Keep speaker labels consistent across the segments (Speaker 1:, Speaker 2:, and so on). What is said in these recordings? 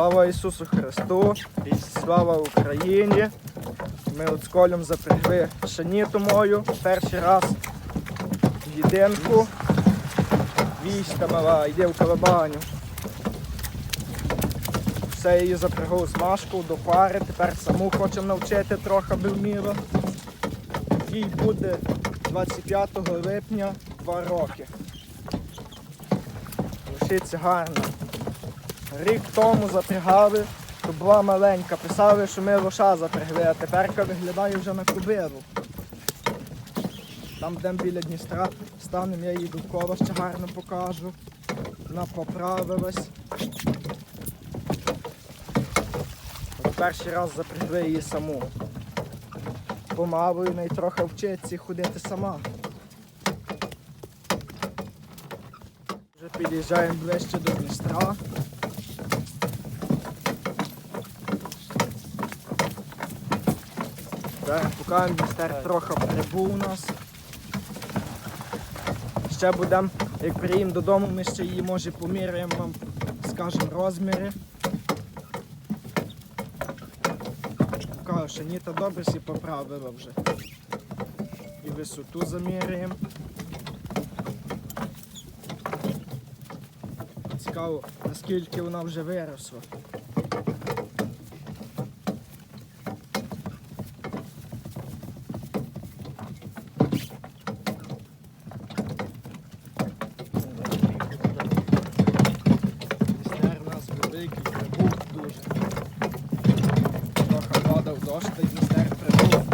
Speaker 1: Слава Ісусу Христу! І слава Україні! Ми от з Колем запрягли шаніту мою перший раз в єдинку. Війська мала, йде в калабаню. Все її запрягав з Машку до пари, тепер саму хочемо навчити трохи би. Їй буде 25 липня 2 роки. Лишиться гарно. Рік тому запрягали, то була маленька. Писали, що ми лоша запрягли, а тепер виглядає вже на кубиру. Там, де біля Дністра, станемо, я їй довкола ще гарно покажу. Вона поправилась. Перший раз запрягли її саму. Помалу і трохи вчиться ходити сама. Вже під'їжджаємо ближче до Дністра. Зараз поки Дністер трохи прибув у нас. Ще будемо, як приїдемо додому, ми ще її може поміряємо вам, скажемо розміри. Кажу, що Ніта добре всі поправила вже. І висоту заміряємо. Цікаво, наскільки вона вже виросла. Дністер у нас великий, прибув дуже. Трохи падав дощ, та й Дністер прибув.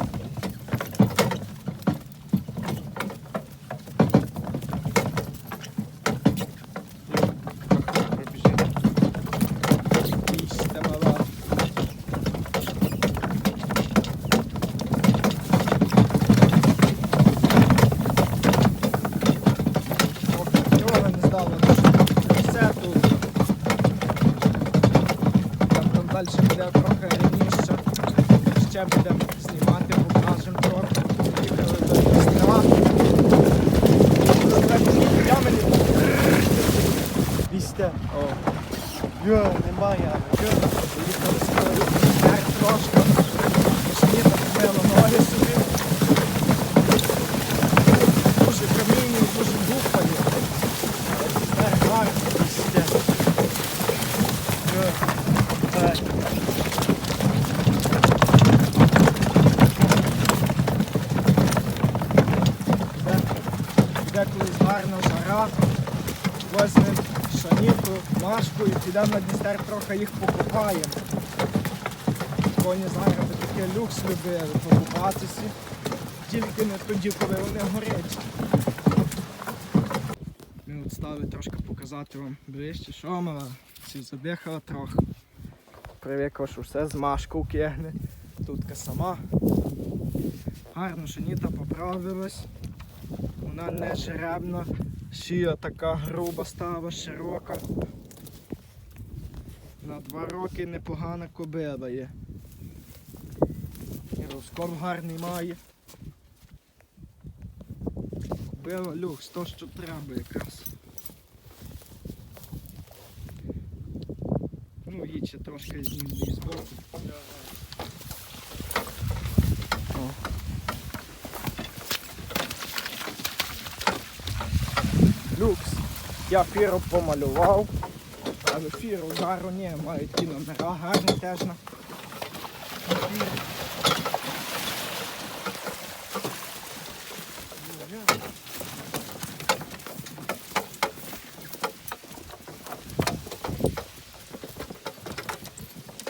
Speaker 1: Їсте мала. Ох, Нього не здало, все тут. Там, там далі буде трохи рівніше. Ще будемо знімати, покажемо трохи. Їхали до Дністра. Вісте. О. Йо, немає. Йо. Поїхали сюди. Так, трошки. Шніта помила ноги собі. Дуже камінні, дуже дупані. Так, гарно. Вісте. Йо. Так. Де, де колись гарна жара. Возьмемо шаніту, машку і підемо на Дністер трохи їх покупаємо. Коні зараз таке люкс любили покупатися. Тільки не тоді, коли вони горять. Ми от стали трошки показати вам ближче, що мала. Всі задихала трохи. Привикла, що все з машку кигне. Тутка сама. Гарно шаніта поправилась. Вона не жеребна, шия така груба стала, широка. На два роки непогана кобила є. І розкол гарний має. Кобила люкс, то що треба якраз. Ну, їй ще трошки зніму її збоку. Люкс. Я фіру помалював, але фіру жару ні, мають ті номера гарні теж на фірі.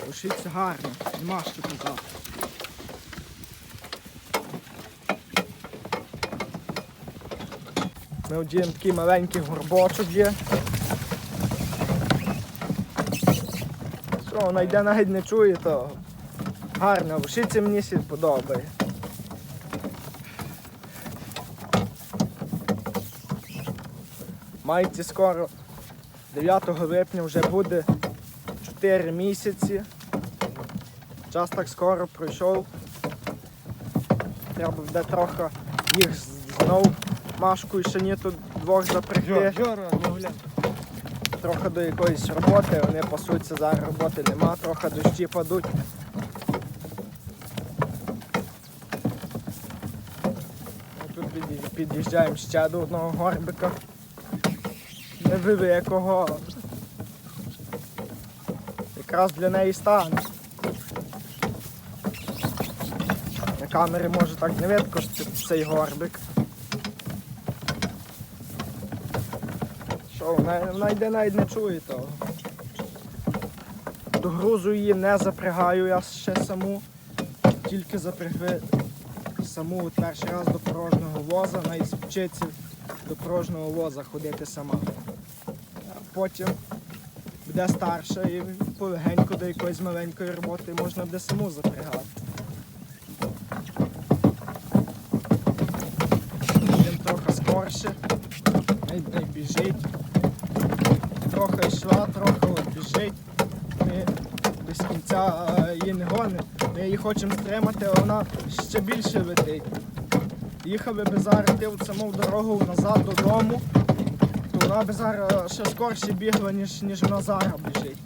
Speaker 1: Лишиться гарно, нема що казати. Ми одіємо такий маленький горбочок є. Що, вона йде навіть не чує того. Гарно, лошиця мені сі подобає. Мається скоро 9 липня вже буде 4 місяці. Час так скоро пройшов. Треба буде трохи їх знов Машку і Шаніту двох запрягти.
Speaker 2: Ну
Speaker 1: трохи до якоїсь роботи, вони пасуться, зараз роботи нема, трохи дощі падуть. Тут під'їжджаємо ще до одного горбика. Невеликого. Якраз для неї стане. На камері може так не видно, що це цей горбик. Що, вона, навіть не чує того. До грузу її не запрягаю я ще саму. Тільки запрягли саму от перший раз до порожнього воза, навіть вчиться до порожнього воза ходити сама. Потім буде старша і полегенько до якоїсь маленької роботи можна буде саму запрягати. Їдемо трохи скорше, не біжить. Трохи трохи біжить. Ми без кінця е, її не гонимо. Ми її хочемо стримати, а вона ще більше летить. Їхали би зараз ти от саму дорогу назад додому, то вона би зараз ще скорше бігла, ніж, ніж вона зараз біжить.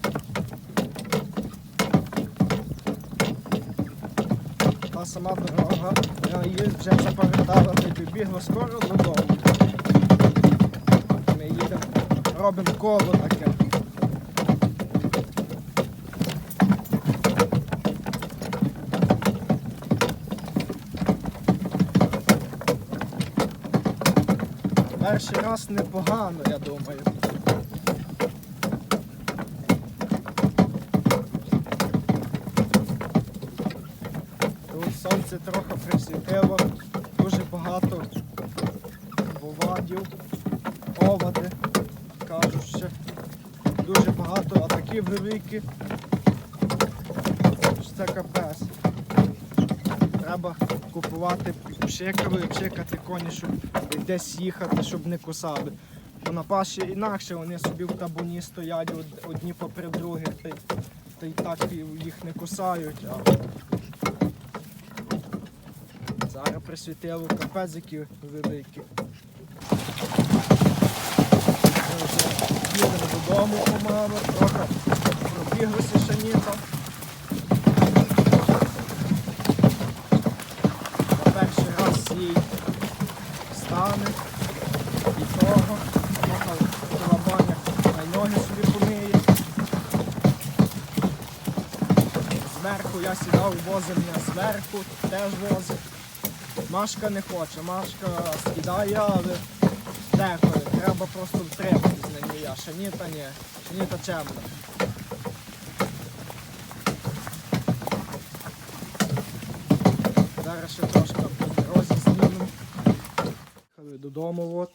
Speaker 1: Та сама дорога, я її вже запам'ятала, ти бігла скоро додому. Ми їдемо, робимо коло таке. Перший раз непогано, я думаю. Тут сонце трохи присвітило, дуже багато бувадів, овади, кажуть ще. Дуже багато, а такі великі. Це капець. Треба купувати пшикали, пшикати коні, щоб десь їхати, щоб не кусали. Бо на паші інакше вони собі в табуні стоять одні попри других, та, й- та й так їх не кусають. А... Зараз присвітило капець, які великі. Їдемо додому помалу, трохи пробіглися ще ніто. На перший раз їй стане і того, трохи колобаня, а й ноги собі помиє. Зверху я сідав, возив мене зверху, теж возив. Машка не хоче, Машка скидає, але деколи. Треба просто втриматись на ній. А Шаніта ні. Шаніта чемна. Зараз ще трошки по дорозі знімемо. Додому от.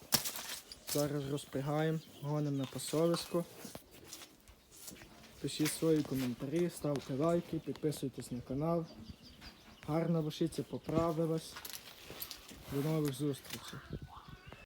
Speaker 1: Зараз розпрягаємо, гонимо на пасовисько. Пишіть свої коментарі, ставте лайки, підписуйтесь на канал. Гарна вишиться, поправилась. До нових зустрічей.